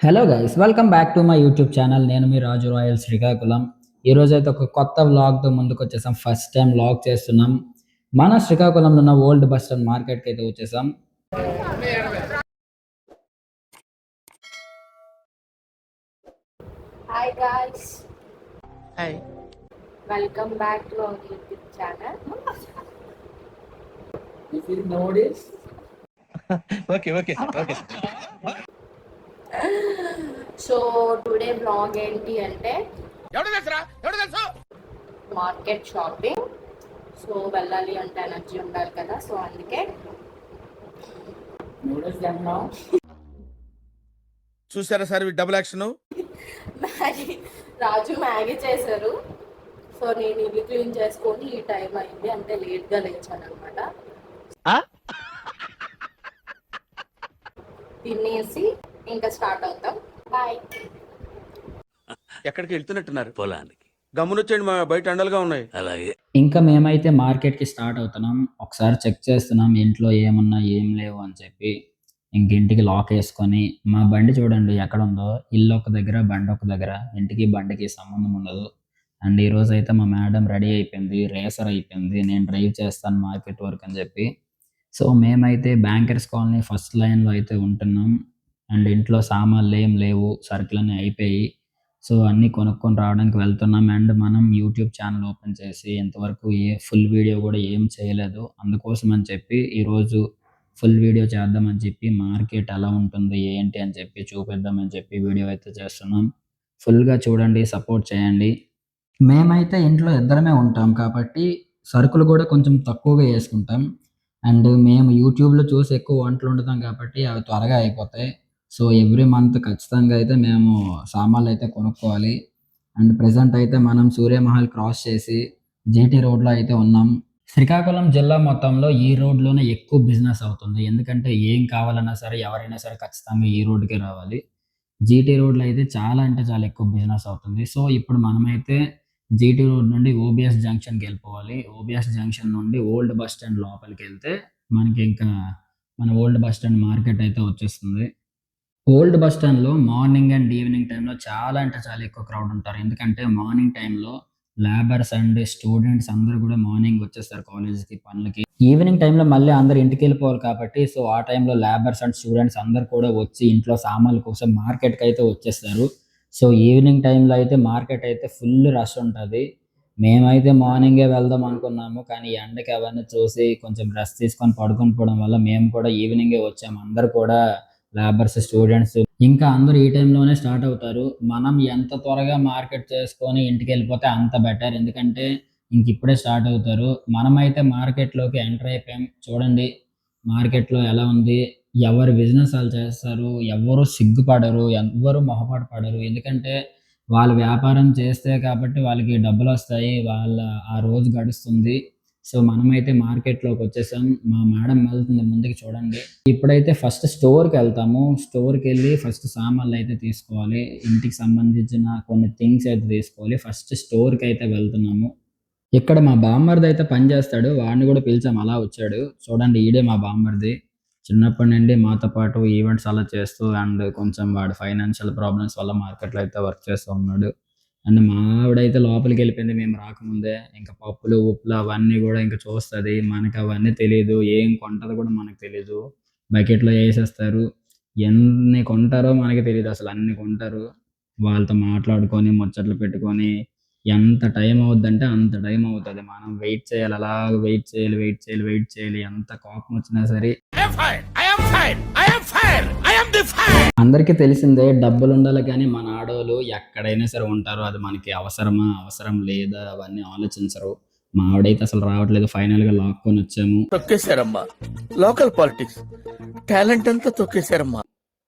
Hello guys welcome back to my YouTube channel నేను మీ రాజు royal Srikakulam. ఈరోజు అయితే ఒక కొత్త వ్లాగ్తో ముందుకు వచ్చేసాం. ఫస్ట్ టైం వ్లాగ్ చేస్తున్నాం. మన శ్రీకాకుళంలో ఉన్న ఓల్డ్ బస్ స్టాండ్ మార్కెట్కి అయితే వచ్చేసాం. Hi guys hi welcome back to our YouTube channel okay okay okay so today blog ఏంటి అంటే ఎవడు తెలుసురా? ఎవడు తెలుసు? Market shopping. సో వెళ్ళాలి అంటే ఎనర్జీ ఉండాలి కదా. సో అందుకే చూసారా sir double action Maggi Raju Maggi చేశారు. సో నేను ఇల్లు క్లీన్ చేసుకొని ఈ టైం అయింది. అంటే లేట్గా లేచాను అనమాట తినేసి ఇంకా స్టార్ట్ అవుతాం. బాయ్ ఎక్కడికి వెళ్తున్నట్టున్నారు? పొలానికి. గమ్మునొచ్చేయండి మా బయట ఎండలుగా ఉన్నాయి. అలాగే. ఇంకా మేమైతే మార్కెట్కి స్టార్ట్ అవుతున్నాం. ఒకసారి చెక్ చేస్తున్నాం ఇంట్లో ఏమున్నా ఏం లేవు అని చెప్పి. ఇంక ఇంటికి లాక్ వేసుకొని మా బండి చూడండి ఎక్కడ ఉందో. ఇల్లు ఒక దగ్గర బండి ఒక దగ్గర. ఇంటికి బండికి సంబంధం ఉండదు. అండ్ ఈ రోజు అయితే మా మేడం రెడీ అయిపోయింది రేసర్ అయిపోయింది. నేను డ్రైవ్ చేస్తాను మార్కెట్ వరకు అని చెప్పి. సో మేమైతే బ్యాంకర్స్ కాలనీ ఫస్ట్ లైన్లో అయితే ఉంటున్నాం. అండ్ ఇంట్లో సామాన్లు ఏం లేవు సరుకులన్నీ అయిపోయి సో అన్నీ కొనుక్కొని రావడానికి వెళ్తున్నాం. అండ్ మనం యూట్యూబ్ ఛానల్ ఓపెన్ చేసి ఇంతవరకు ఏ ఫుల్ వీడియో కూడా ఏం చేయలేదు. అందుకోసం అని చెప్పి ఈరోజు ఫుల్ వీడియో చేద్దామని చెప్పి మార్కెట్ ఎలా ఉంటుంది ఏంటి అని చెప్పి చూపిద్దామని చెప్పి వీడియో అయితే చేస్తున్నాం. ఫుల్గా చూడండి సపోర్ట్ చేయండి. మేమైతే ఇంట్లో ఇద్దరమే ఉంటాం కాబట్టి సరుకులు కూడా కొంచెం తక్కువగా వేసుకుంటాం. అండ్ మేము యూట్యూబ్లో చూసి ఎక్కువ వంటలు వండుతాం కాబట్టి అవి త్వరగా అయిపోతాయి. సో ఎవ్రీ మంత్ ఖచ్చితంగా అయితే మేము సామాన్లు అయితే కొనుక్కోవాలి. అండ్ ప్రజెంట్ అయితే మనం సూర్యమహల్ క్రాస్ చేసి జీటీ రోడ్లో అయితే ఉన్నాం. శ్రీకాకుళం జిల్లా మొత్తంలో ఈ రోడ్లోనే ఎక్కువ బిజినెస్ అవుతుంది. ఎందుకంటే ఏం కావాలన్నా సరే ఎవరైనా సరే ఖచ్చితంగా ఈ రోడ్డుకే రావాలి. జీటీ రోడ్లో అయితే చాలా అంటే చాలా ఎక్కువ బిజినెస్ అవుతుంది. సో ఇప్పుడు మనమైతే జీటీ రోడ్ నుండి ఓబిఎస్ జంక్షన్కి వెళ్ళిపోవాలి. ఓబిఎస్ జంక్షన్ నుండి ఓల్డ్ బస్ స్టాండ్ లోపలికి వెళ్తే మనకి ఇంకా మన ఓల్డ్ బస్ స్టాండ్ మార్కెట్ అయితే వచ్చేస్తుంది. ఓల్డ్ బస్ స్టాండ్లో మార్నింగ్ అండ్ ఈవినింగ్ టైంలో చాలా అంటే చాలా ఎక్కువ క్రౌడ్ ఉంటారు. ఎందుకంటే మార్నింగ్ టైంలో లేబర్స్ అండ్ స్టూడెంట్స్ అందరూ కూడా మార్నింగ్ వచ్చేస్తారు కాలేజ్కి పనులకి. ఈవినింగ్ టైంలో మళ్ళీ అందరు ఇంటికి వెళ్ళిపోవాలి కాబట్టి సో ఆ టైంలో లేబర్స్ అండ్ స్టూడెంట్స్ అందరు కూడా వచ్చి ఇంట్లో సామాన్ల కోసం మార్కెట్కి అయితే వచ్చేస్తారు. సో ఈవినింగ్ టైంలో అయితే మార్కెట్ అయితే ఫుల్ రష్ ఉంటుంది. మేమైతే మార్నింగే వెళ్దాం అనుకున్నాము కానీ ఎండకి అవన్నీ చూసి కొంచెం రెస్ట్ తీసుకొని పడుకొని పోవడం వల్ల మేము కూడా ఈవినింగే వచ్చాము. అందరు కూడా లేబర్స్ స్టూడెంట్స్ ఇంకా అందరూ ఈ టైంలోనే స్టార్ట్ అవుతారు. మనం ఎంత త్వరగా మార్కెట్ చేసుకొని ఇంటికి వెళ్ళిపోతే అంత బెటర్ ఎందుకంటే ఇంక ఇప్పుడే స్టార్ట్ అవుతారు. మనమైతే మార్కెట్లోకి ఎంటర్ అయిపోయాం. చూడండి మార్కెట్లో ఎలా ఉంది? ఎవరు బిజినెస్ వాళ్ళు చేస్తారు? ఎవరు సిగ్గుపడరు? ఎవ్వరు మొహపాటు పడరు? ఎందుకంటే వాళ్ళు వ్యాపారం చేస్తే కాబట్టి వాళ్ళకి డబ్బులు వస్తాయి. వాళ్ళ ఆ రోజు గడుస్తుంది. సో మనమైతే మార్కెట్లోకి వచ్చేసాం. మా మేడం వెళ్తుంది ముందుకు చూడండి. ఇప్పుడైతే ఫస్ట్ స్టోర్కి వెళ్తాము. స్టోర్కి వెళ్ళి ఫస్ట్ సామాన్లు అయితే తీసుకోవాలి. ఇంటికి సంబంధించిన కొన్ని థింగ్స్ అయితే తీసుకోవాలి. ఫస్ట్ స్టోర్కి అయితే వెళ్తున్నాము. ఇక్కడ మా బామ్మర్ది అయితే పని చేస్తాడు. వాడిని కూడా పిలిచాం అలా వచ్చాడు. చూడండి ఈడే మా బామ్మర్ది. చిన్నప్పటి నుండి మాతో పాటు ఈవెంట్స్ అలా చేస్తూ అండ్ కొంచెం వాడు ఫైనాన్షియల్ ప్రాబ్లమ్స్ వల్ల మార్కెట్లో అయితే వర్క్ చేస్తూ ఉన్నాడు. అండ్ మా ఆవిడైతే లోపలికి వెళ్ళిపోయింది. మేము రాకముందే ఇంకా పప్పులు ఉప్పులు అవన్నీ కూడా ఇంకా చూస్తుంది. మనకి అవన్నీ తెలియదు ఏం కొంటది కూడా మనకు తెలియదు బకెట్లో వేసేస్తారు. ఎన్ని కొంటారో మనకి తెలియదు అసలు అన్ని కొంటారు. వాళ్ళతో మాట్లాడుకొని ముచ్చట్లు పెట్టుకొని ఎంత టైం అవుద్దంటే అంత టైం అవుతుంది. మనం వెయిట్ చేయాలి అలా వెయిట్ చేయాలి వెయిట్ చేయాలి వెయిట్ చేయాలి. ఎంత కోపం వచ్చినా సరే. అందరికీ తెలిసిందే డబ్బులు ఉండాలి కానీ మన ఆడవాళ్ళు ఎక్కడైనా సరే ఉంటారు. అది మనకి అవసరమా అవసరం లేదా అవన్నీ ఆలోచించరు. మా ఆవిడైతే అసలు రావట్లేదు. ఫైనల్గా లాక్కొని వచ్చాము. తొక్కేశారమ్మా. లోకల్ పాలిటిక్స్ టాలెంట్ అంతా తొక్కేశారమ్మా.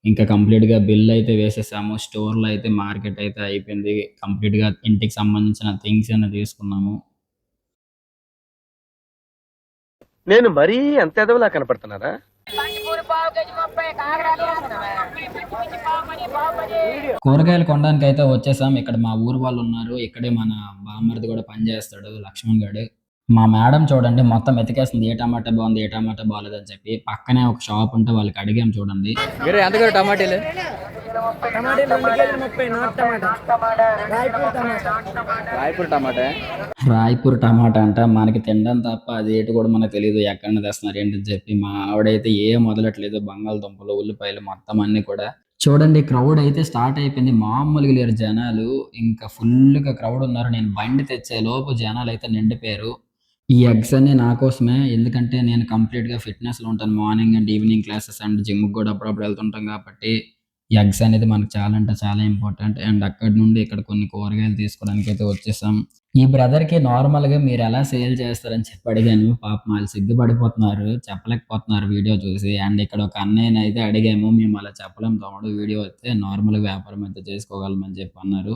ఇంకా కంప్లీట్గా బిల్ అయితే వేసేసాము స్టోర్లో అయితే మార్కెట్ అయితే అయిపోయింది. కంప్లీట్గా ఇంటికి సంబంధించిన థింగ్స్ అన్ని తీసుకున్నాము. నేను మరీ అంత ఎదవలా కనపడుతున్నారా కూరగాయలు కొనడానికి అయితే వచ్చేసాం ఇక్కడ మా ఊరు వాళ్ళు ఉన్నారు ఇక్కడే మన బామ్మర్ది కూడా పనిచేస్తాడు లక్ష్మణ్ గడు. మా మేడం చూడండి మొత్తం ఎతికేస్తుంది ఏ టమాటా బాగుంది ఏ టమాటా బాగాలేదని చెప్పి పక్కనే ఒక షాప్ ఉంటే వాళ్ళకి అడిగాం చూడండి. టమాటీలు రాయపూర్ టమాటా. అంట. మనకి తినడం తప్ప అది ఏంటి కూడా మనకు తెలియదు ఎక్కడ తెస్తున్నారు ఏంటని చెప్పి మా ఆవిడైతే ఏ మొదలట్లేదు బంగాళదుంపలు ఉల్లిపాయలు మొత్తం అన్ని కూడా. చూడండి క్రౌడ్ అయితే స్టార్ట్ అయిపోయింది. మామూలుగా లేరు జనాలు. ఇంకా ఫుల్గా క్రౌడ్ ఉన్నారు. నేను బండి తెచ్చే లోపు జనాలు అయితే నిండిపోయారు. ఈ ఎగ్స్ అన్ని నా కోసమే. ఎందుకంటే నేను కంప్లీట్గా ఫిట్నెస్లో ఉంటాను. Morning and evening classes and జిమ్కి కూడా అప్పుడప్పుడు వెళ్తుంటాం కాబట్టి ఈ ఎగ్స్ అనేది మనకు చాలా అంటే చాలా ఇంపార్టెంట్. అండ్ అక్కడ నుండి ఇక్కడ కొన్ని కూరగాయలు తీసుకోవడానికి అయితే వచ్చేసాం. ఈ బ్రదర్కి నార్మల్గా మీరు ఎలా సేల్ చేస్తారని చెప్పి అడిగాను. పాప వాళ్ళు సిగ్గుపడిపోతున్నారు. చెప్పలేకపోతున్నారు వీడియో చూసి. అండ్ ఇక్కడ ఒక అన్నయ్యనైతే అడిగాము. మేము అలా చెప్పలేం తమ్ముడు. వీడియో వస్తే నార్మల్గా వ్యాపారం అయితే చేసుకోగలమని చెప్పి అన్నారు.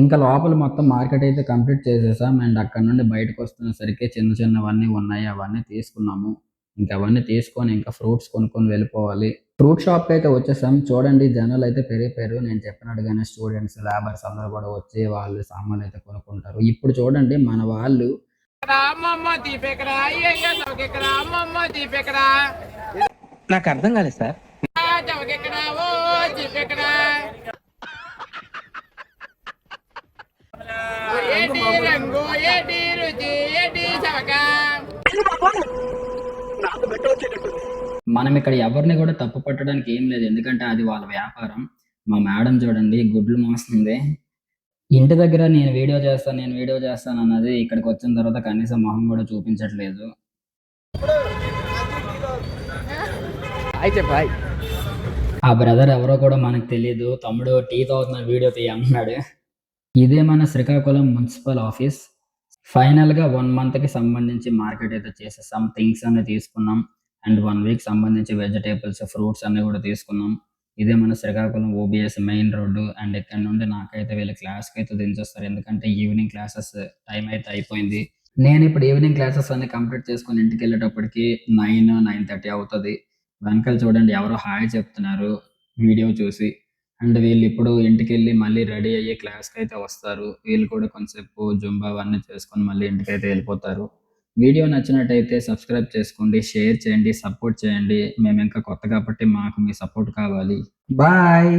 ఇంకా లోపల మొత్తం మార్కెట్ అయితే కంప్లీట్ చేసేసాం. అండ్ అక్కడ నుండి బయటకు వస్తున్నసరికి చిన్న చిన్నవన్నీ ఉన్నాయి. అవన్నీ తీసుకున్నాము. ఇంకా అవన్నీ తీసుకొని ఇంకా ఫ్రూట్స్ కొనుక్కొని వెళ్ళిపోవాలి. ఫ్రూట్ షాప్కి అయితే వచ్చేసాం. చూడండి జనాలు అయితే పెరిగిపోయారు. నేను చెప్పినట్టుగానే స్టూడెంట్స్ లేబర్స్ అందరూ కూడా వచ్చి వాళ్ళు సామాన్లు అయితే కొనుక్కుంటారు. ఇప్పుడు చూడండి మన వాళ్ళు నాకు అర్థం కాలేదు సార్. మనం ఇక్కడ ఎవరిని కూడా తప్పు పట్టడానికి ఏం లేదు. ఎందుకంటే అది వాళ్ళ వ్యాపారం. మా మేడం చూడండి గుడ్లు మోస్తుంది. ఇంటి దగ్గర నేను వీడియో చేస్తాను నేను వీడియో చేస్తాను అన్నది ఇక్కడికి వచ్చిన తర్వాత కనీసం మొహం కూడా చూపించట్లేదు. అయితే బాయ్ ఆ బ్రదర్ ఎవరో కూడా మనకు తెలియదు తమ్ముడు టీ తాగుతున్న వీడియో తీయమన్నాడు. ఇదే మన శ్రీకాకుళం మున్సిపల్ ఆఫీస్. ఫైనల్గా వన్ మంత్కి సంబంధించి మార్కెట్ అయితే చేసే సమ్ థింగ్స్ అన్ని తీసుకున్నాం. అండ్ వన్ వీక్ సంబంధించి వెజిటేబుల్స్ ఫ్రూట్స్ అన్ని కూడా తీసుకున్నాం. ఇదే మన Srikakulam OBS main road. And ఇక్కడ నుండి నాకైతే వీళ్ళ క్లాస్కి అయితే దించేస్తారు. ఎందుకంటే ఈవినింగ్ క్లాసెస్ టైం అయితే అయిపోయింది. నేను ఇప్పుడు ఈవినింగ్ క్లాసెస్ అన్ని కంప్లీట్ చేసుకొని ఇంటికి వెళ్ళేటప్పటికి నైన్ నైన్ థర్టీ అవుతుంది. వెనకాల చూడండి ఎవరో హాయ్ చెప్తున్నారు. వీడియో చూసి అండ్ వీళ్ళు ఇప్పుడు ఇంటికి వెళ్ళి మళ్ళీ రెడీ అయ్యి క్లాస్కి అయితే వస్తారు. వీళ్ళు కూడా కొంతసేపు జుంబా అవన్నీ చేసుకొని మళ్ళీ ఇంటికి అయితే వెళ్ళిపోతారు. వీడియో నచ్చినట్టయితే సబ్స్క్రైబ్ చేసుకోండి షేర్ చేయండి సపోర్ట్ చేయండి. మేము ఇంకా కొత్త కాబట్టి మాకు మీ సపోర్ట్ కావాలి. బాయ్!